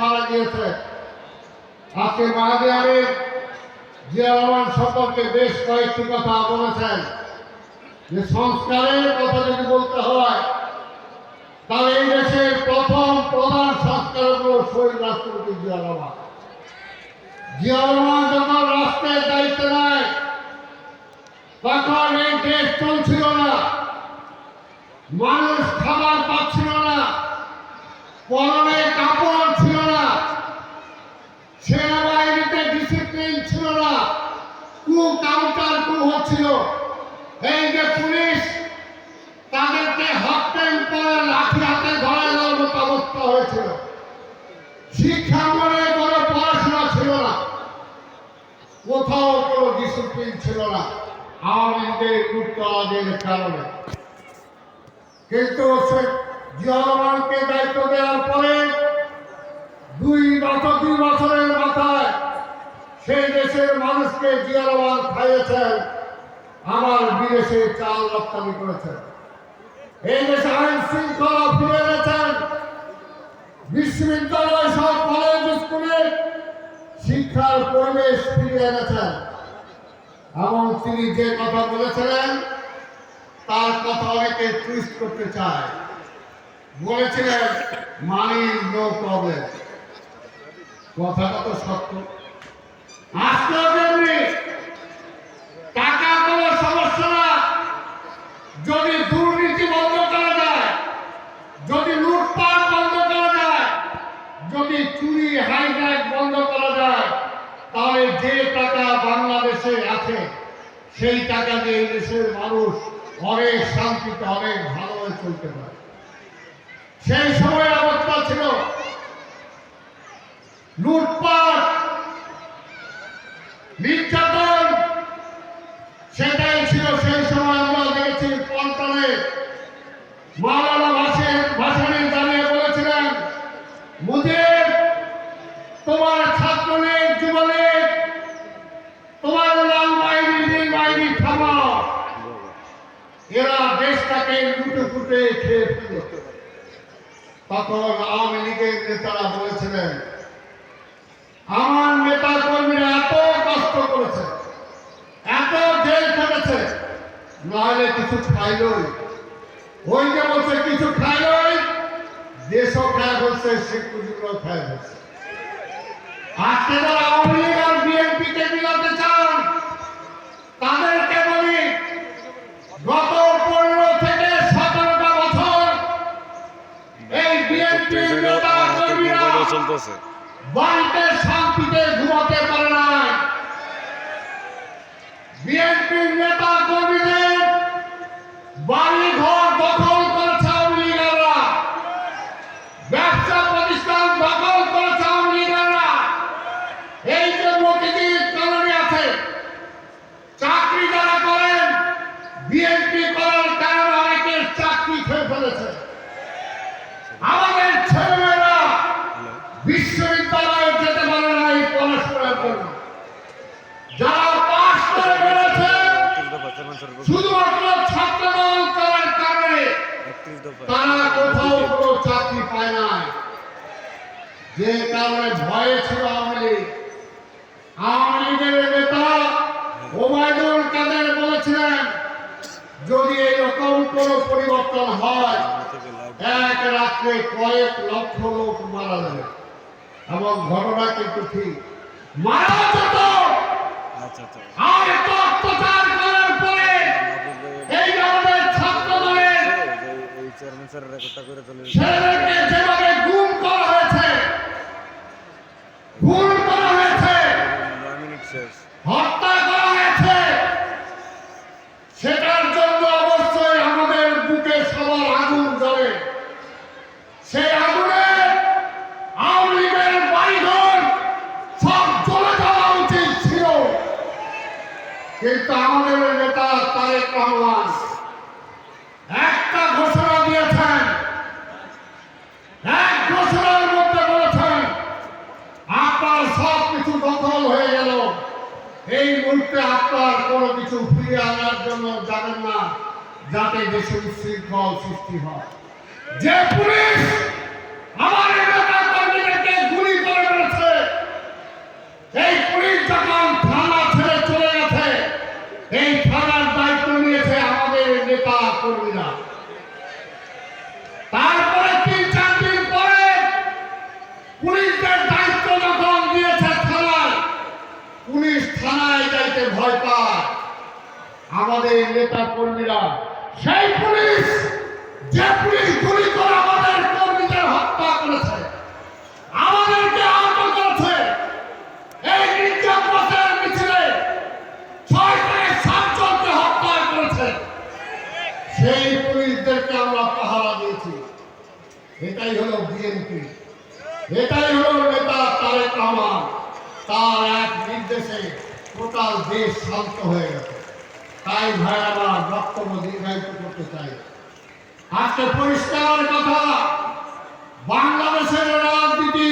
মারা গিয়েছে। আজকে সম্পর্কে বেশ কয়েকটি কথা বলেছেন। যে সংস্কারের কথা যদি বলতে হয়, তাহলে এই দেশের প্রথম প্রধান সংস্কার হল শহীদ রাষ্ট্রপতি জিয়া রহমান জিয়া যখন রাষ্ট্রের দায়িত্ব নেয় তখন এই দেশ চলছিল না। মানুষ খাবার পাচ্ছিল না। পরনে কাপড় ছিল না সেনাবাহিনীতে ডিসিপ্লিন ছিল না কু কু হচ্ছিল। এই যে পুলিশ, তাদেরকে হাফ প্যান্ট পরে লাঠি হাতে ধরে দেওয়ার মতো অবস্থা হয়েছিল। শিক্ষা মনে কোনো পড়াশোনা ছিল না। কোথাও কোনো ডিসিপ্লিন ছিল না। আওয়ামী লীগের কারণে। কিন্তু সে জিয়া দায়িত্ব দেওয়ার পরে দুই বছর, দুই বছরের মাথায় সেই দেশের মানুষকে জিয়া রহমান খাইয়েছেন। আমার বিদেশে চাল রপ্তানি করেছেন। এই দেশে আইন শৃঙ্খলা ফিরে এনেছেন। বিশ্ববিদ্যালয় সব কলেজ স্কুলে শিক্ষার পরিবেশ ফিরিয়ে এনেছেন। এবং তিনি যে কথা বলেছিলেন, তার কথা অনেকে টুইস্ট করতে চায়। বলেছিলেন মানি নো প্রবলেম কথাটা তো সত্য। আজকেও তেমনি টাকা কোনো সমস্যা না যদি দুর্নীতি বন্ধ করা যায় যদি লুটপাট বন্ধ করা যায় যদি চুরি হাইজ্যাক বন্ধ করা যায় তাহলে যে টাকা বাংলাদেশে আছে, সেই টাকা দিয়ে দেশের মানুষ অনেক শান্তিতে অনেক ভালোভাবে চলতে পারে। সেই সময় অবস্থা ছিল, লুটপাট নির্যাতন এরা দেশটাকে লুটে ফুটে খেয়ে ফেল তখন আওয়ামী লীগের নেতারা বলেছিলেন, আমার নেতা কর্মীরা এত কষ্ট করেছে, এত জেল খেটেছে, নাহলে কিছু খাইলই। ওই যে বলছে, কিছু খাইলই, দেশও খায় শেখ মুজিবরাও খায় বলছে। আজকে যারা আওয়ামী লীগ আর বিএনপি কে মিলাতে চান তাদেরকে বলি গত পনেরো থেকে সতেরোটা বছর এই বিএনপি নেতা কর্মীরা চলতেছে। বাড়িতে শান্তিতে ঘুমাতে পারে না বিএনপির নেতা কর্মীদের বাড়ি ঘর দখল করেছে আওয়ামী লীগেরা ব্যবসা প্রতিষ্ঠান দখল করেছে আওয়ামী লীগেরা এই যে মতিঝিল কলোনি আছে চাকরি যারা করেন বিএনপি করার কারণে অনেকের চাকরি খেয়ে ফেলেছে আমাদের ছেলেমেয়েরা বিশ্ববিদ্যালয়ে যেতে পারে না এই পড়াশোনার জন্য যারা পাশ করে বেড়েছে শুধুমাত্র ছাত্রদল করার কারণে তারা কোথাও কোনো চাকরি পায় না যে কারণে ভয়ে ছিল আওয়ামী লীগ। আওয়ামী লীগের নেতা ওবায়দুল কাদের বলেছিলেন যদি এরকম কোনো পরিবর্তন হয় এক রাত্রে কয়েক লক্ষ লোক মারা যাবে। এবং ঘটনা কিন্তু ঠিক। মারা যেত! আচ্ছা আচ্ছা। আর এত অত্যাচার করার পরে এই যে আমাদের ছাত্র দলের চেয়ারম্যান রেকর্ডটা করে চলে যেভাবে গুম করা হয়েছে গুম করা হয়েছে মিনিট শেষ। হত্যা করা হয়েছে সেটার জন্য অবশ্যই আমাদের বুকে সবার আগুন জ্বলে। সেই আগুনে আওয়ামী লীগের বাড়িঘর সব চলে যাওয়া উচিত ছিল। কিন্তু আমাদের নেতা তারেক রহমান একটা ঘোষণা দিয়েছেন এক ঘোষণার মধ্যে বলেছেন আপনার সব কিছু দখল হয়ে গেল এই মুহূর্তে আপনার কোনো কিছু ফিরিয়ে আনার জন্য যাবেন না, যাতে দেশের শৃঙ্খল সৃষ্টি হয়। যে পুলিশ আমার এলাকার কর্মীদেরকে পুলিশদের দায়িত্ব যখন দিয়েছে থানায় পুলিশ থানায় যাইতে ভয় পায় আমাদের নেতা কর্মীরা, সেই পুলিশ যে পুলিশ গুলি করে আমাদের কর্মীদের হত্যা করেছে, আমাদেরকে আহত করেছে। আমরা পাহারা দিয়েছি। এটাই হলো বিএনপি। এটাই হলো নেতা তারেক রহমান। তার এক নির্দেশে টোটাল দেশ শান্ত হয়ে গেছে। তাই ভাই আমার বক্তব্য দীর্ঘায়িত করতে চাই। আজকে পরিষ্কার কথা বাংলাদেশের রাজনীতি